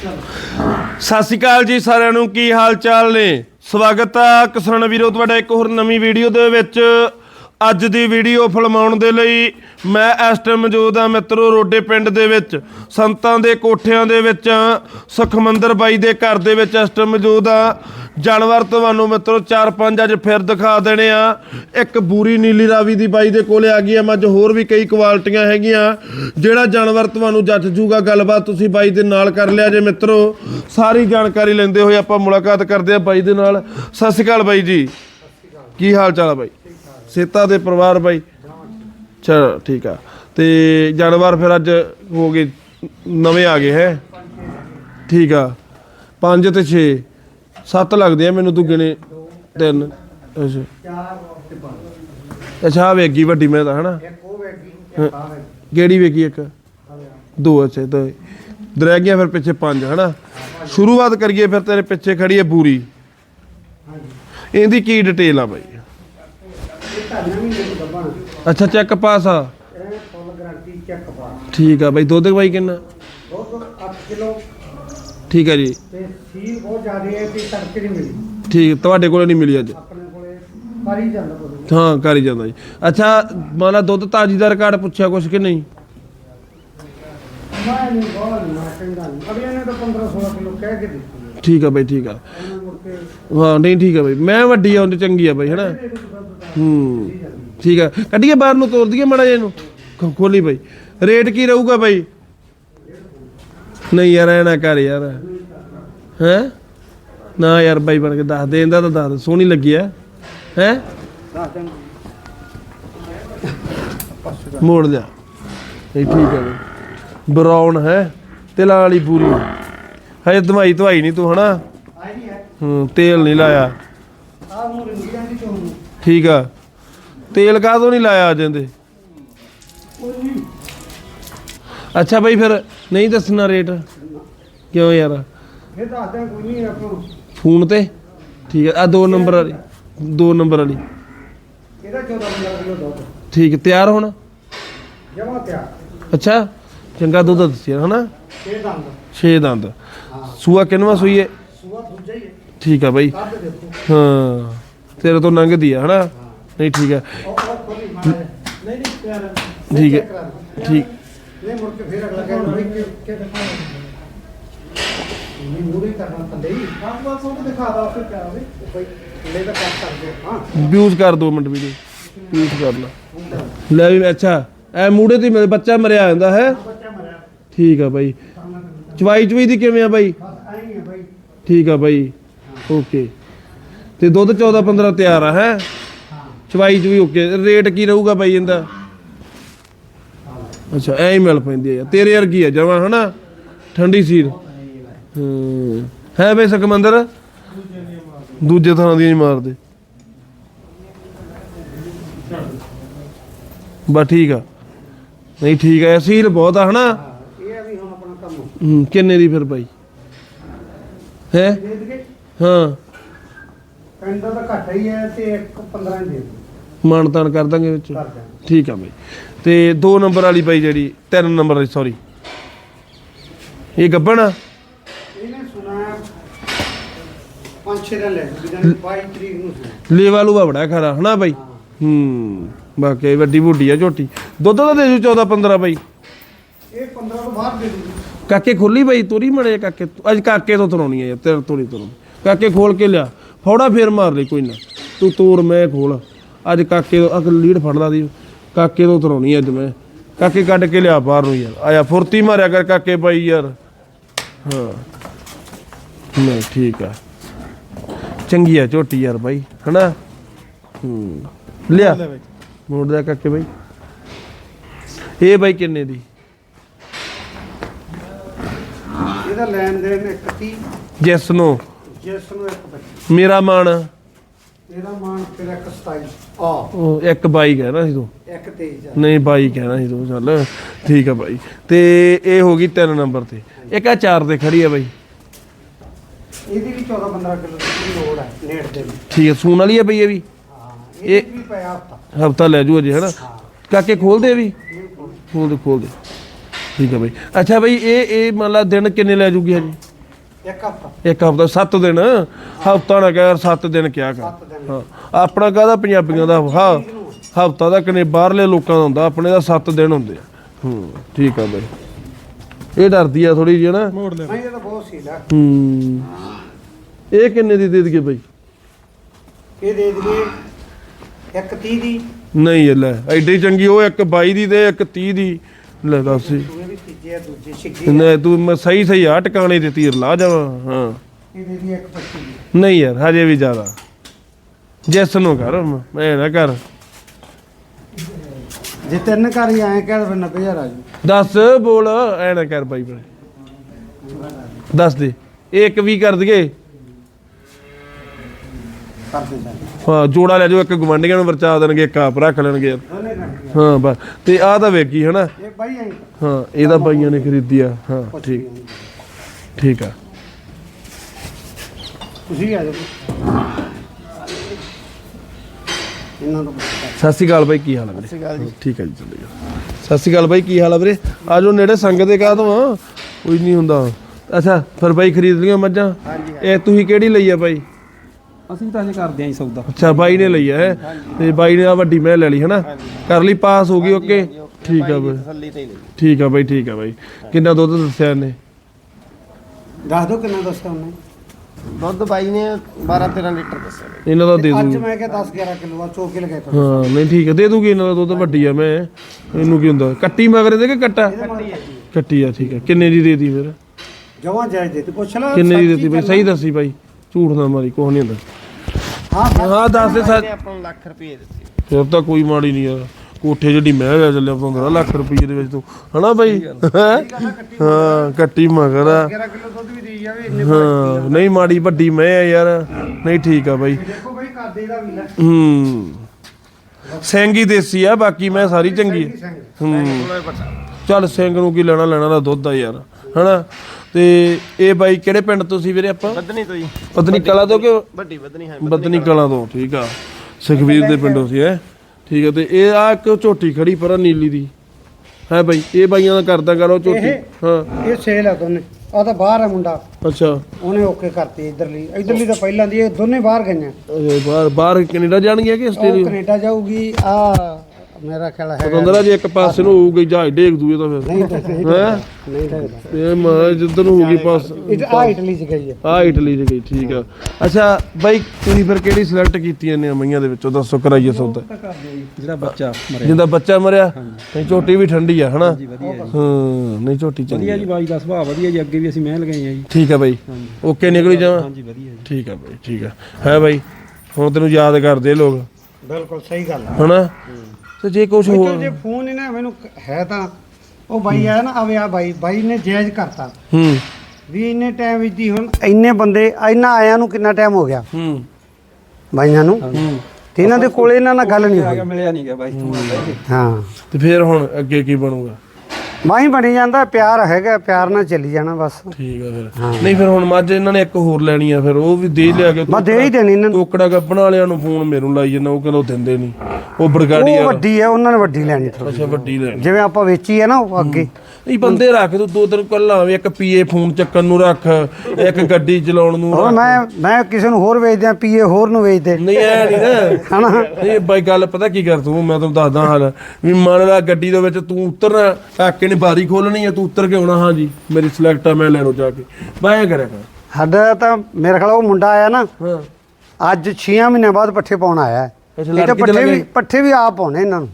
ਸਤਿ ਸ਼੍ਰੀ ਅਕਾਲ ਜੀ ਸਾਰਿਆਂ ਨੂੰ, ਕੀ ਹਾਲ ਚਾਲ ਨੇ ਸਵਾਗਤ ਆ ਕਿਸਾਨ ਵੀਰੋ, ਤੁਹਾਡਾ ਇੱਕ ਹੋਰ ਨਵੀਂ ਵੀਡੀਓ ਦੇ ਵਿੱਚ ਅੱਜ ਦੀ ਵੀਡੀਓ ਫਿਲਮਾਉਣ ਦੇ ਲਈ ਮੈਂ ਇਸ ਟਾਈਮ ਮੌਜੂਦ ਆ ਮਿੱਤਰੋ, ਰੋਡੇ ਪਿੰਡ ਦੇ ਵਿੱਚ, ਸੰਤਾਂ ਦੇ ਕੋਠਿਆਂ ਦੇ ਵਿੱਚ ਆ। ਸੁਖਮੰਦਰ ਬਾਈ ਦੇ ਘਰ ਦੇ ਵਿੱਚ ਇਸ ਟਾਈਮ ਮੌਜੂਦ ਆ ਜਾਨਵਰ ਤੁਹਾਨੂੰ ਮਿੱਤਰੋ, ਚਾਰ ਪੰਜ ਅੱਜ ਫਿਰ ਦਿਖਾ ਦੇਣੇ ਆ। ਇੱਕ ਬੂਰੀ ਨੀਲੀ ਰਾਵੀ ਦੀ ਬਾਈ ਦੇ ਕੋਲੇ ਆ ਗਈ ਆ ਮੱਝ ਹੋਰ ਵੀ ਕਈ ਕੁਆਲਟੀਆਂ ਹੈਗੀਆਂ। ਜਿਹੜਾ ਜਾਨਵਰ ਤੁਹਾਨੂੰ ਜੱਜ ਜੂਗਾ, ਗੱਲਬਾਤ ਤੁਸੀਂ ਬਾਈ ਦੇ ਨਾਲ ਕਰ ਲਿਆ ਜੇ ਮਿੱਤਰੋ। ਸਾਰੀ ਜਾਣਕਾਰੀ ਲੈਂਦੇ ਹੋਏ ਆਪਾਂ ਮੁਲਾਕਾਤ ਕਰਦੇ ਆ ਬਾਈ ਦੇ ਨਾਲ। ਸਤਿ ਸ਼੍ਰੀ ਅਕਾਲ ਬਾਈ ਜੀ। ਕੀ ਹਾਲ ਚਾਲ ਆ ਬਾਈ? ਸੇਤਾ ਦੇ ਪਰਿਵਾਰ ਬਾਈ? ਚਲੋ, ਠੀਕ ਆ। ਤੇ ਜਾਨਵਰ ਫਿਰ ਅੱਜ ਹੋ ਗਏ, ਨਵੇਂ ਆ ਗਏ ਹੈ? ਠੀਕ ਆ। ਪੰਜ ਤੇ 6 ਸੱਤ ਲੱਗਦੇ ਆ ਮੈਨੂੰ ਤੂੰ ਗਿਣੇ ਤਿੰਨ। ਅੱਛਾ। ਅੱਛਾ ਆ ਵੇਗੀ ਵੱਡੀ ਮੈਂ ਤਾਂ ਹਨਾ? ਕਿਹੜੀ ਵੇਗੀ ਇੱਕ? ਦੋ ਅੱਛਾ ਤਾਂ ਰਹਿ ਗਿਆ ਫਿਰ ਪਿੱਛੇ ਪੰਜ ਹਨਾ? ਸ਼ੁਰੂਆਤ ਕਰੀਏ ਫਿਰ ਤੇਰੇ ਪਿੱਛੇ ਖੜੀ ਹੈ ਬੂਰੀ। ਇਹਦੀ ਕੀ ਡਿਟੇਲ ਆ ਬਾਈ? ਅੱਛਾ ਚੈੱਕ ਪਾਸ ਆ। ਠੀਕ ਆ ਬਾਈ ਦੁੱਧ ਬਾਈ ਕਿੰਨਾ? ਠੀਕ ਆ ਜੀ। ਤੇ ਸੀਲ ਬਹੁਤ ਜ਼ਿਆਦਾ ਹੈ ਤੇ ਤੜਕੇ ਨਹੀਂ ਮਿਲੀ। ਠੀਕ ਤੁਹਾਡੇ ਕੋਲ ਨਹੀਂ ਮਿਲੀ ਅੱਜ? ਆਪਣੇ ਕੋਲੇ ਕਰੀ ਜਾਂਦਾ ਬੋਲੋ ਹਾਂ ਕਰ ਹੀ ਜਾਂਦਾ ਜੀ। ਅੱਛਾ ਮੰਨ ਲਾ ਦੁੱਧ ਤਾਜੀ ਦਾ ਰਿਕਾਰਡ ਪੁੱਛਿਆ ਕੁਛ ਕਿ ਨਹੀਂ? ਮੈਂ ਨਹੀਂ ਬਹੁਤ ਨਾ ਕਹਿੰਦਾ ਨਹੀਂ। ਅਗਲੇ ਨੇ ਤਾਂ 15 16 ਕਿਲੋ ਕਹਿ ਕੇ ਦਿੱਤੀ ਹੈ। ਠੀਕ ਆ ਬਾਈ ਠੀਕ ਆ ਉਹਨਾਂ ਮੁੜ ਕੇ ਹਾਂ ਨਹੀਂ ਠੀਕ ਆ ਬਾਈ। ਮੈਂ ਵੱਡੀ ਆ ਉਹਨੇ ਚੰਗੀ ਆ ਬਾਈ ਹਨਾ? ਹੂੰ ਠੀਕ ਆ ਕੱਢੀਏ ਬਾਹਰ ਨੂੰ ਤੋੜ ਦਈਏ ਮੜਾ ਜੇ ਇਹਨੂੰ। ਖੋ- ਖੋਲੀ ਬਾਈ। ਰੇਟ ਕੀ ਰਹੂਗਾ ਬਾਈ? ਨਹੀਂ ਯਾਰ ਐ ਨਾ ਕਰ ਯਾਰ। ਹੈ? ਨਾ ਯਾਰ ਬਾਈ ਬਣ ਕੇ ਦੱਸ ਦੇ ਇਹਦਾ ਤਾਂ ਦੱਸ ਸੋਹਣੀ ਲੱਗੀ ਆ। ਹੈ? ਮੋੜ ਲਿਆ। ਇਹ ਠੀਕ ਹੈ ਬਈ। ਬਰਾਊਨ ਹੈ ਤਿਲਾਂ ਵਾਲੀ ਪੂਰੀ। ਹਜੇ ਦਵਾਈ ਦਵਾਈ ਨਹੀਂ ਤੂੰ ਹਨਾ? ਹੈ ਹੂੰ ਤੇਲ ਨਹੀਂ ਲਾਇਆ। ਠੀਕ ਆ। ਤੇਲ ਕਾਹਦੋਂ ਨਹੀਂ ਲਾਇਆ ਜਾਂਦੇ ਅੱਛਾ ਬਈ ਫਿਰ ਨਹੀਂ ਦੱਸਣਾ ਰੇਟ। ਕਿਉਂ ਯਾਰ? ਇਹ ਦੱਸ ਦਿਨ ਕੋਈ ਨਹੀਂ ਆਪਾਂ ਫੋਨ ਤੇ? ਠੀਕ ਆ ਆ ਦੋ ਨੰਬਰ ਵਾਲੀ ਦੋ ਨੰਬਰ ਵਾਲੀ। ਇਹਦਾ 14 15 ਕਿਲੋ ਦੁੱਧ। ਠੀਕ ਤਿਆਰ ਹੁਣ? ਜਮਾ ਤਿਆਰ। ਅੱਛਾ ਚੰਗਾ ਦੁੱਧ ਦੱਸਿਆ ਹਨਾ? ਇਹ ਦੰਦ। 6 ਦੰਦ। ਹਾਂ। ਸੂਆ ਕਿੰਨਵਾ ਸੂਈ ਹੈ ਸੂਆ ਦੂਜਾ ਹੀ ਹੈ ਠੀਕ ਆ ਬਈ। ਹਾਂ ਤੇਰੇ ਤੋਂ ਲੰਘਦੀ ਆ ਹਨਾ? ਨਹੀਂ ਠੀਕ ਆ। ਮਾਰ। ਨਹੀਂ ਨਹੀਂ ਹੈ ਠੀਕ ਹੈ। ਠੀਕ। ਨਹੀਂ ਮੁੜ ਕੇ ਫੇਰ ਅਗਲਾ ਕਹਿੰਦਾ ਵੀ ਕਿ ਕਿ ਦਿਖਾ ਨਹੀਂ ਮੂਰੇ ਕਰਨਾ ਥੱਲੇ ਹੀ। ਹਾਂ ਬਸ ਉਹ ਦਿਖਾ ਦਾ ਫਿਰ ਪਿਆ ਹੋਵੇ ਉਹ ਕੋਈ ਲੈ ਤਾਂ ਕਰ ਸਕਦੇ ਹਾਂ। ਵਿਊਜ਼ ਕਰ ਦੋ ਮਿੰਟ ਵੀਡੀਓ ਵਿਊਜ਼ ਕਰ ਲਾ। ਲੈ ਵੀ ਅੱਛਾ। ਐ ਮੂੜੇ ਤੇ ਮੇਰੇ ਬੱਚਾ ਮਰਿਆ ਜਾਂਦਾ ਹੈ? ਬੱਚਾ ਮਰਿਆ। ਠੀਕ ਆ ਬਾਈ। ਚਵਾਈ ਚਵਾਈ ਦੀ ਕਿਵੇਂ ਆ ਬਾਈ? ਬਸ ਆਈ ਹੈ ਭਾਈ ਠੀਕ ਆ ਬਾਈ। ਓਕੇ। ਤੇ ਦੁੱਧ 14 15 ਤਿਆਰ ਆ ਹੈ? ਹਾਂ। ਚਵਾਈ ਚ ਵੀ ਓਕੇ। ਰੇਟ ਕੀ ਰਹੂਗਾ ਬਾਈ ਇਹਦਾ? ਅੱਛਾ ਐ ਹੀ ਮਿਲ ਪੈਂਦੀ ਆ। ਤੇਰੇ ਵਰਗੀ ਆ ਜਮਾ ਹਨਾ? ਠੰਡੀ ਸੀਰ ਹੂੰ। ਹੈ ਬਈ ਸਕਮੰਦਰ ਦੂਜੇ ਥਾਂ ਦੀ ਨਹੀਂ ਮਾਰਦੇ। ਬਸ ਠੀਕ ਆ। ਨਹੀਂ ਠੀਕ ਆ ਸੀਲ ਬਹੁਤ ਆ ਹਨਾ? ਇਹ ਆ ਵੀ ਹੁਣ ਆਪਣਾ ਕੰਮ ਹੂੰ, ਕਿੰਨੇ ਦੀ ਫਿਰ ਬਾਈ? ਹੈ? ਹਾਂ। ਪਿੰਡ ਦਾ ਤਾਂ ਘੱਟ ਹੀ ਹੈ ਤੇ ਇੱਕ 15 ਦੇ। ਦਿਓ। ਮਾਨ ਤਾਨ ਕਰ ਦਾਂਗੇ ਵਿੱਚ। ਕਰ ਦੇ ਠੀਕ ਆ ਬਾਈ। ਤੇ 2 ਨੰਬਰ ਵਾਲੀ ਬਾਈ ਜਿਹੜੀ 3 ਨੰਬਰ ਵਾਲੀ ਸੌਰੀ ਇਹ ਗੱਬਣ ਆ? ਇਹਨੇ ਸੁਣਾ ਪੰਜ ਛੇ ਦਿਨ ਲੈ ਜੂ ਜਾਨੀ 22 ਤਰੀਕ ਨੂੰ ਸੁਣਾ ਲੇਵਾ ਲੂਵਾ ਬੜਾ ਖਰਾ ਹਨਾ ਬਾਈ? ਹੂੰ। ਬਾਕੀ ਵੱਡੀ ਬੁੱਢੀ ਆ ਝੋਟੀ। ਦੁੱਧ ਤਾਂ ਦੇ ਜੂ 14 15 ਬਾਈ। ਇਹ 15 ਤੋਂ ਬਾਅਦ ਦੇ ਦੂਗੀ। ਕਾਕੇ ਖੋਲੀ ਬਾਈ ਤੋਰੀ ਮੜੇ ਕਾਕੇ ਤੋਂ- ਅੱਜ ਕਾਕੇ ਤੋਂ ਤਰਾਉਣੀ ਆ ਯਾਰ ਤੇਰੇ ਤੋਰੀ ਤੋਰ ਕਾਕੇ ਖੋਲ ਕੇ ਲਿਆ ਫੌੜਾ ਫੇਰ ਮਾਰ ਲਈ ਕੋਈ ਨਾ। ਤੂੰ ਤੋੜ ਮੈਂ ਖੋਲ। ਅੱਜ ਕਾਕੇ ਤੋਂ ਅਕ ਲੀਡ ਫੜਦਾ ਦੀ। ਕਾਕੇ ਤੋਂ ਤਰਾਉਣੀ ਅੱਜ ਮੈਂ। ਕਾਕੇ ਕੱਢ ਕੇ ਲਿਆ ਬਾਹਰ ਨੂੰ ਯਾਰ। ਆਇਆ ਫੁਰਤੀ ਮਾਰਿਆ ਕਰ ਕਾਕੇ ਬਾਈ ਯਾਰ। ਹਾਂ। ਨਹੀਂ ਠੀਕ ਆ। ਚੰਗੀ ਆ ਝੋਟੀ ਯਾਰ ਬਾਈ ਹਨਾ? ਹੂੰ। ਲਿਆ। ਮੋੜ ਦਾ ਕਾਕੇ ਬਾਈ। ਇਹ ਬਾਈ ਕਿੰਨੇ ਦੀ? ਇਹਦਾ ਲੈਣ ਦੇਣ ਇੱਕ 30 ਜਿਸ ਨੂੰ ਜਿਸ ਨੂੰ ਇੱਕ ਬੱਚੀ ਮੇਰਾ ਮਨ ਇਹਦਾ ਮਾਨ ਫਿਰ ਇੱਕ 27 ਆ। ਉਹ ਇੱਕ ਬਾਈ ਕਹਿਣਾ ਸੀ ਤੂੰ। ਇੱਕ 23 ਜਾ ਨਹੀਂ ਬਾਈ ਕਹਿਣਾ ਸੀ ਤੂੰ ਚੱਲ। ਠੀਕ ਆ ਬਾਈ। ਤੇ ਇਹ ਹੋ ਗਈ 3 ਨੰਬਰ ਤੇ। ਇੱਕ ਆ 4 ਤੇ ਖੜੀ ਆ ਬਾਈ। ਇਹਦੀ ਵੀ 14 15 ਕਿਲੋ ਦੀ ਲੋੜ ਹੈ ਨੇੜ ਦੇ ਵਿੱਚ ਠੀਕ ਆ ਸੂਣ ਵਾਲੀ ਆ ਬਈ ਇਹ ਵੀ। ਹਾਂ ਇਹ- ਇਹ ਵੀ ਪਿਆ ਹਫਤਾ। ਹਫਤਾ ਲੈ ਜੂ ਅਜੇ ਹਨਾ? ਹਾਂ। ਕਾਕੇ ਖੋਲ ਦੇ ਵੀ? ਬਿਲਕੁਲ। ਖੋਲ ਦੇ ਖੋਲ ਦੇ ਠੀਕ ਆ ਬਾਈ। ਅੱਛਾ ਬਾਈ ਇਹ ਇਹ ਮੰਨ ਲਾ ਦਿਨ ਕਿੰਨੇ ਲੈ ਜੂਗੀ ਹਜੇ? ਇੱਕ ਹਫਤਾ। ਇੱਕ ਹਫਤਾ 7 ਦਿਨ? ਹਫਤਾ ਨਾ ਕਹਿ 7 ਦਿਨ ਕਿਹਾ ਕਰ। ਸੱਤ ਦਿਨ। ਹਾਂ। ਆਪਣਾ ਕਾਹਦਾ ਪੰਜਾਬੀਆਂ ਦਾ? ਹਾਂ। ਹਫਤਾ ਦਾ ਕਨੇ ਬਾਹਰਲੇ ਲੋਕਾਂ ਦਾ ਹੁੰਦਾ ਆਪਣੇ ਦਾ 7 ਦਿਨ ਹੁੰਦੇ ਆ। ਹੂੰ ਠੀਕ ਆ ਬਈ। ਇਹ ਡਰਦੀ ਆ ਥੋੜੀ ਜਿਹੀ ਨਾ? ਮੋੜ ਲੈ। ਨਹੀਂ ਇਹ ਤਾਂ ਬਹੁਤ ਸੀਲਾ ਹੂੰ। ਇਹ ਕਿੰਨੇ ਦੀ ਦੇ ਦਈਏ ਬਈ? ਇਹ ਦੇ ਦਈਏ ਇੱਕ 30 ਦੀ। ਨਹੀਂ ਇਹ ਲੈ ਐਡੀ ਚੰਗੀ ਉਹ ਇੱਕ 22 ਦੀ ਤੇ ਇੱਕ 30 ਦੀ। ਲੈ ਦੱਸ ਜੀ। ਦੂਜੇ ਛਿੱਗੇ ਨਹੀਂ ਤੂੰ ਮੈਂ ਸਹੀ ਸਹੀ ਆ ਟਿਕਾਣੇ ਤੇ ਤੀਰ ਲਾ ਜਾਵਾਂ ਹਾਂ। ਇਹ ਦੇ ਇੱਕ 25 ਦੀ। ਨਹੀਂ ਯਾਰ ਹਜੇ ਵੀ ਜ਼ਿਆਦਾ। ਜਿਸ ਨੂੰ ਕਰ ਮੈਂ ਨਾ ਕਰ। ਜੇ ਤਿੰਨ ਹੀ ਆਏ ਕਹਿ ਫਿਰ 90000 ਆ ਜੂ। ਦੱਸ ਬੋਲ ਐ ਨਾ ਕਰ ਬਾਈ ਬਣੇ ਦੱਸ ਦੇ ਇੱਕ ਵੀ ਕਰ ਦਈਏ। ਜਾ ਹਾਂ ਜੋੜਾ ਲੈ ਜਾਓ ਇੱਕ ਗਵੰਡੀਆਂ ਨੂੰ ਵਰਚਾ ਦੇਣਗੇ ਇੱਕ ਆਪ ਰੱਖ ਲੈਣਗੇ। ਦੋਨੇ ਹਾਂ ਬਸ। ਤੇ ਆਹ ਤਾਂ ਵੇਖੀ ਹਨਾ? ਇਹ ਬਾਈ ਆਈ। ਹਾਂ ਇਹਦਾ ਬਾਈਆਂ ਨੇ ਖਰੀਦੀ ਆ ਹਾਂ ਠੀਕ। ਠੀਕ ਆ। ਤੁਸੀਂ ਆ ਜਾਓ। ਇਹਨਾਂ ਤੋਂ ਪੁੱਛ ਸਤਿ ਸ਼੍ਰੀ ਅਕਾਲ ਬਾਈ ਕੀ ਹਾਲ ਹੈ ਵੀਰੇ? ਸ਼੍ਰੀ ਅਕਾਲ ਜੀ। ਠੀਕ ਹੈ ਜੀ ਸਤਿ ਸ਼੍ਰੀ ਅਕਾਲ ਬਾਈ ਕੀ ਹਾਲ ਹੈ ਵੀਰੇ? ਆਜੋ ਨੇੜੇ ਸੰਗ ਦੇ ਕਾਹ ਤੋਂ ਆ। ਕੋਈ ਨਹੀਂ ਹੁੰਦਾ। ਅੱਛਾ ਫਿਰ ਬਾਈ ਖਰੀਦ ਲਈਆਂ ਮੱਝਾਂ। ਇਹ ਤੁਸੀਂ ਕਿਹੜੀ ਲਈ ਆ ਬਾਈ? ਅਸੀਂ ਤਾਂ ਹਜੇ ਕਰਦੇ ਆਂ ਜੀ ਸੌਦਾ। ਅੱਛਾ ਬਾਈ ਨੇ ਲਈ ਹੈ ਤੇ ਬਾਈ ਨੇ ਆ ਵੱਡੀ ਮੈਂ ਲੈ ਲਈ ਹਨਾ ਕਰ ਲਈ ਪਾਸ ਹੋ ਗਈ ਓਕੇ? ਠੀਕ ਆ ਬਾਈ। ਤਸੱਲੀ ਤੇ ਲਈ ਠੀਕ ਆ ਬਾਈ ਠੀਕ ਆ ਬਾਈ। ਕਿੰਨਾ ਦੁੱਧ ਦੱਸਿਆ ਇਹਨੇ? ਦੱਸ ਦੋ ਕਿੰਨਾ ਦੱਸਿਆ ਉਹਨੇ। ਦੁੱਧ ਬਾਈ ਨੇ 12 13 ਲੀਟਰ ਦੱਸਿਆ। ਇਹਨਾਂ ਦਾ ਦੇ ਅੱਜ ਦੂੰ। ਮੈਂ ਕਿਹਾ 10 11 ਕਿਲੋ ਆ ਚੋਕ ਕੇ ਲਗਾਇਆ ਹਾਂ ਨਹੀਂ ਠੀਕ ਆ ਦੇ ਦੂਗੀ ਇਹਨਾਂ ਦਾ ਦੁੱਧ ਵੱਡੀ ਆ ਮੈਂ। ਇਹਨੂੰ ਕੀ ਹੁੰਦਾ? ਕੱਟੀ ਮਗਰ ਦੇ ਕਿ ਕੱਟਾ? ਕੱਟੀ ਆ ਠੀਕ ਆ। ਕਿੰਨੇ ਦੀ ਦੇਤੀ ਫਿਰ? ਜਵਾਂ ਜਾਇਜ਼ ਦੇ ਤੇ ਪੁੱਛ ਲੈ ਕਿੰਨੇ ਦੀ ਦਿੱਤੀ ਬਾਈ? ਸਹੀ ਦੱਸੀ ਬਾਈ। ਝੂਠ ਨਾ ਮਾਰੀ ਕੁਛ ਨਹੀਂ ਹੁੰਦਾ। ਹਾਂ ਦੱਸ ਦੇ ਸੱਚ। ਆਪਾਂ ਨੂੰ ਲੱਖ ਰੁਪਏ ਦਿੱਤੇ। ਫਿਰ ਤਾਂ ਕੋਈ ਮਾੜੀ ਨਹੀਂ ਯਾਰ ਕੋਠੇ ਜਿਹੜੀ ਮੈਂ ਲੈ ਚੱਲਿਆ 15 ਲੱਖ ਰੁਪਏ ਦੇ ਵਿੱਚ ਤੂੰ ਹਨਾ ਬਾਈ? ਹਾਂ? ਕੱਟੀ ਮਗਰ। ਆ 11 ਕਿਲੋ ਦੁੱਧ ਵੀ ਦੇਈ ਜਾਵੇ ਇੰਨੇ ਹਾਂ ਨਹੀਂ ਮਾੜੀ ਵੱਡੀ ਮੈਂ ਆ ਯਾਰ। ਨਹੀਂ ਠੀਕ ਆ ਬਾਈ। ਦੇਖੋ ਬਈ ਕਾਦੇ ਦਾ ਵੀ ਲੈ ਹੂੰ। ਸਿੰਘ ਹੀ ਦੇਸੀ ਆ ਬਾਕੀ ਮੈਂ ਸਾਰੀ ਚੰਗੀ। ਹੂੰ ਚੱਲ ਸਿੰਘ ਨੂੰ ਕੀ ਲੈਣਾ ਲੈਣਾ ਦਾ ਦੁੱਧ ਆ ਯਾਰ ਹਨਾ? ਤੇ ਇਹ ਬਾਈ ਕਿਹੜੇ ਪਿੰਡ ਤੋਂ ਸੀ ਵੀਰੇ ਆਪਾਂ? ਵਧਣੀ ਤੋਂ ਜੀ। ਪਤਨੀ ਕਲਾ ਤੋਂ ਕਿ ਵੱਡੀ ਵਧਣੀ ਹੈ ਬਦਨੀ ਕਲਾਂ ਤੋਂ ਠੀਕ ਆ। ਸੁਖਵੀਰ ਦੇ ਪਿੰਡੋਂ ਸੀ ਹੈ। ਠੀਕ ਆ ਤੇ ਇਹ ਆ ਇੱਕ ਝੋਟੀ ਖੜੀ ਪਰ ਨੀਲੀ ਦੀ। ਹੈ ਬਾਈ ਇਹ ਬਾਈਆਂ ਦਾ ਕਰਦਾ ਗੱਲ ਉਹ ਝੋਟੀ? ਹਾਂ। ਇਹ ਸੇਲ ਆ ਦੋਨੇ। ਆ ਤਾਂ ਬਾਹਰ ਆ ਮੁੰਡਾ। ਅੱਛਾ। ਉਹਨੇ ਓਕੇ ਕਰਤੀ ਇਧਰਲੀ। ਇਧਰਲੀ ਤਾਂ ਪਹਿਲਾਂ ਦੀ ਇਹ ਦੋਨੇ ਬਾਹਰ ਗਈਆਂ। ਬਾਹਰ ਬਾਹਰ ਕੈਨੇਡਾ ਜਾਣਗੇ ਕਿ ਆਸਟ੍ਰੇਲੀਆ? ਕੈਨੇਡਾ ਜਾਊਗੀ ਆ ਮੇਰਾ ਖਿਆਲ ਹੈ ਪਤੰਦਰਾ ਜੇ ਇੱਕ ਪਾਸੇ ਨੂੰ ਹੋਊਗੀ ਜਹਾਜ਼ ਡੇਗ ਦੂਏ ਤਾਂ ਫਿਰ। ਨਹੀਂ ਤਾਂ ਨਹੀਂ ਹੈ? ਨਹੀਂ ਲੱਗਦਾ ਇਹ ਮਹਾਰਾਜ ਜਿੱਧਰ ਨੂੰ ਹੋਊਗੀ ਪਾਸ ਇਹ ਆ ਇਟਲੀ ਚ ਗਈ ਹੈ ਆ ਇਟਲੀ ਚ ਗਈ ਠੀਕ ਆ। ਅੱਛਾ ਬਾਈ ਤੁਸੀਂ ਫਿਰ ਕਿਹੜੀ ਸਿਲੈਕਟ ਕੀਤੀਆਂ ਨੇ ਮਈਆਂ ਦੇ ਵਿੱਚੋਂ? ਦੱਸੋ ਕਰਾਈਏ ਸੌਦਾ। ਜਿਹੜਾ ਬੱਚਾ ਮਰਿਆ। ਜਿੰਦਾ ਬੱਚਾ ਮਰਿਆ? ਨਹੀਂ ਝੋਟੀ ਵੀ ਠੰਡੀ ਆ ਹਨਾ? ਜੀ ਵਧੀਆ ਜੀ। ਹਾਂ ਨਹੀਂ ਝੋਟੀ ਚੰਗੀ ਵਧੀਆ ਜੀ ਬਾਈ ਦਾ ਸੁਭਾਅ ਵਧੀਆ ਜੀ ਅੱਗੇ ਵੀ ਅਸੀਂ ਮਹਿਲ ਗਏ ਆ ਜੀ। ਠੀਕ ਆ ਬਾਈ। ਓਕੇ ਨਿਕਲੀ ਜਾਵਾਂ? ਹਾਂਜੀ ਵਧੀਆ ਜੀ। ਠੀਕ ਆ ਬਾਈ ਠੀਕ ਆ। ਹੈ ਬਾਈ ਹੁਣ ਤੈਨੂੰ ਯਾਦ ਕਰਦੇ ਲੋਕ। ਬਿਲਕੁਲ ਸਹੀ ਗੱਲ ਹੈ ਹਨਾ? ਤੇ ਜੇ ਕੁਝ ਹੋਰ ਜੇ ਫੋਨ ਹੀ ਨਾ ਮੈਨੂੰ ਹੈ ਤਾਂ ਉਹ ਬਾਈ ਆਇਆ ਨਾ ਆਵੇ ਆ ਬਾਈ ਬਾਈ ਨੇ ਜਾਇਜ਼ ਕਰਤਾ। ਹੂੰ। ਵੀ ਇੰਨੇ ਟਾਈਮ ਵਿੱਚ ਹੀ ਹੁਣ ਇੰਨੇ ਬੰਦੇ ਇੰਨਾ ਆਇਆਂ ਨੂੰ ਕਿੰਨਾ ਟਾਈਮ ਹੋ ਗਿਆ? ਹੂੰ। ਬਾਈਆਂ ਨੂੰ? ਹੂੰ। ਤੇ ਇਹਨਾਂ ਦੇ ਕੋਲੇ ਇਹਨਾਂ ਨਾਲ ਗੱਲ ਨਹੀਂ ਹੋਈ। ਮਿਲਿਆ ਨਹੀਂ ਗਿਆ ਬਾਈ ਤੂੰ ਹਾਂ। ਤੇ ਫਿਰ ਹੁਣ ਅੱਗੇ ਕੀ ਬਣੂਗਾ? ਮਾਈ ਬਣੀ ਜਾਂਦਾ ਪਿਆਰ ਹੈਗਾ ਪਿਆਰ ਨਾਲ ਚੱਲੀ ਜਾਣਾ ਬਸ। ਠੀਕ ਆ ਫਿਰ। ਨਹੀਂ ਫਿਰ ਹੁਣ ਮੱਝ ਇਹਨਾਂ ਨੇ ਇੱਕ ਹੋਰ ਲੈਣੀ ਆ ਫਿਰ ਉਹ ਵੀ ਦੇ ਲਿਆ ਕੇ ਮੈਂ ਦੇ ਹੀ ਦੇਣੀ ਇਹਨਾਂ ਨੂੰ। ਟੋਕੜਾ ਗੱਪਣ ਵਾਲਿਆਂ ਨੂੰ ਫੋਨ ਮੈਨੂੰ ਲਾਈ ਜਾਂਦਾ ਉਹ ਕਹਿੰਦਾ ਉਹ ਦਿੰਦੇ ਨਹੀਂ। ਉਹ ਬਰਗਾੜੀ ਉਹ ਆ। ਵੱਡੀ ਹੈ ਉਹਨਾਂ ਨੇ ਵੱਡੀ ਲੈਣੀ ਥੋੜੀ ਅੱਛਾ ਵੱਡੀ ਲੈਣੀ। ਜਿਵੇਂ ਆਪਾਂ ਵੇਚੀ ਹੈ ਨਾ ਉਹ ਅੱਗੇ। ਨਹੀਂ ਬੰਦੇ ਰੱਖ ਤੂੰ ਦੋ ਦਿਨ ਕੱਲਾ ਇੱਕ ਪੀਏ ਫੋਨ ਚੱਕਣ ਨੂੰ ਰੱਖ ਇੱਕ ਗੱਡੀ ਚਲਾਉਣ ਨੂੰ ਹੋਰ ਰੱਖ। ਮੈਂ ਮੈਂ ਕਿਸੇ ਨੂੰ ਹੋਰ ਵੇਚ ਦਿਆਂ ਪੀਏ ਹੋਰ ਨੂੰ ਵੇਚ ਦੇ ਨਹੀਂ ਐ ਨਹੀਂ ਨਾ। ਹਨਾ? ਇਹ ਬਾਈ ਗੱਲ ਪਤਾ ਕੀ ਕਰ ਤੂੰ? ਮੈਂ ਤੈਨੂੰ ਦੱਸਦਾ ਹਾਲ। ਵੀ ਮੰਨ ਲਾ ਗੱਡੀ ਦੇ ਵਿੱਚ ਤੂੰ ਉਤਰਨਾ ਕਾਕੇ ਨੇ ਬਾਰੀ ਖੋਲਣੀ ਹੈ ਤੂੰ ਉਤਰ ਕੇ ਆਉਣਾ ਹਾਂ ਜੀ ਮੇਰੀ ਸਿਲੈਕਟ ਆ ਮੈਂ ਲੈਣੋ ਜਾ ਕੇ। ਬਾਇਆ ਕਰਿਆ ਕਰ। ਸਾਡਾ ਤਾਂ ਮੇਰੇ ਖਿਆਲ ਉਹ ਮੁੰਡਾ ਆਇਆ ਨਾ ਹਾਂ। ਅੱਜ 6 ਮਹੀਨੇ ਬਾਅਦ ਪੱਠੇ ਪਾਉਣ ਆਇਆ। ਹੈ ਅੱਛਾ, ਇਹ ਤਾਂ ਲੜਕੇ ਪੱਠੇ ਵੀ? ਪੱਠੇ ਵੀ ਆਪ ਪਾਉਣੇ ਇਹਨਾਂ ਨੂੰ।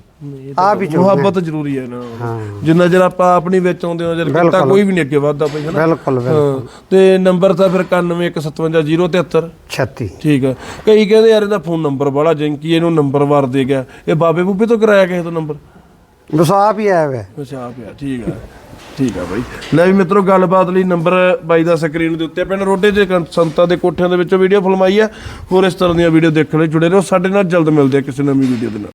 ਆਪ ਹੀ ਚੁਣਨੇ। ਮੁਹੱਬਤ ਜ਼ਰੂਰੀ ਹੈ ਨਾ। ਹਾਂ। ਜਿੰਨਾ ਚਿਰ ਆਪਾਂ ਆਪਣੀ ਵਿੱਚ ਆਉਂਦੇ ਹਾਂ ਜਦ ਕੀਤਾ। ਕੋਈ ਵੀ ਨਹੀਂ ਅੱਗੇ ਵੱਧਦਾ ਪਈ ਹਨਾ ਬਿਲਕੁਲ ਬਿਲਕੁਲ ਹਾਂ। ਤੇ ਨੰਬਰ ਤਾਂ ਫਿਰ 91575073 ਠੀਕ 36 ਆ ਕਈ ਕਹਿੰਦੇ ਯਾਰ ਇਹਦਾ ਫੋਨ ਨੰਬਰ ਬੜਾ ਜੰਕੀ ਇਹਨੂੰ ਨੰਬਰ ਵਾਰ ਦੇ ਗਿਆ। ਇਹ ਬਾਬੇ ਬੂਬੇ ਤੋਂ ਕਰਾਇਆ ਕਿਸੇ ਤੋਂ ਨੰਬਰ? ਬਸ ਆਪ ਹੀ ਆਇਆ ਵੇ। ਅੱਛਾ ਆ ਠੀਕ ਆ ਠੀਕ ਆ ਬਾਈ। ਲੈ ਵੀ ਮਿੱਤਰੋ, ਗੱਲਬਾਤ ਲਈ ਨੰਬਰ ਬਾਈ ਦਾ ਸਕਰੀਨ ਦੇ ਉੱਤੇ ਪਿੰਡ ਰੋਡੇ ਦੇ ਸੰਤਾਂ ਦੇ ਕੋਠਿਆਂ ਦੇ ਵਿੱਚੋਂ ਵੀਡੀਓ ਫਿਲਮਾਈ ਆ। ਹੋਰ ਇਸ ਤਰ੍ਹਾਂ ਦੀਆਂ ਵੀਡੀਓ ਦੇਖਣ ਲਈ ਜੁੜੇ ਰਹੋ। ਸਾਡੇ ਨਾਲ ਜਲਦ ਮਿਲਦੇ ਆ ਕਿਸੇ ਨਵੀਂ ਵੀਡੀਓ ਦੇ ਨਾਲ।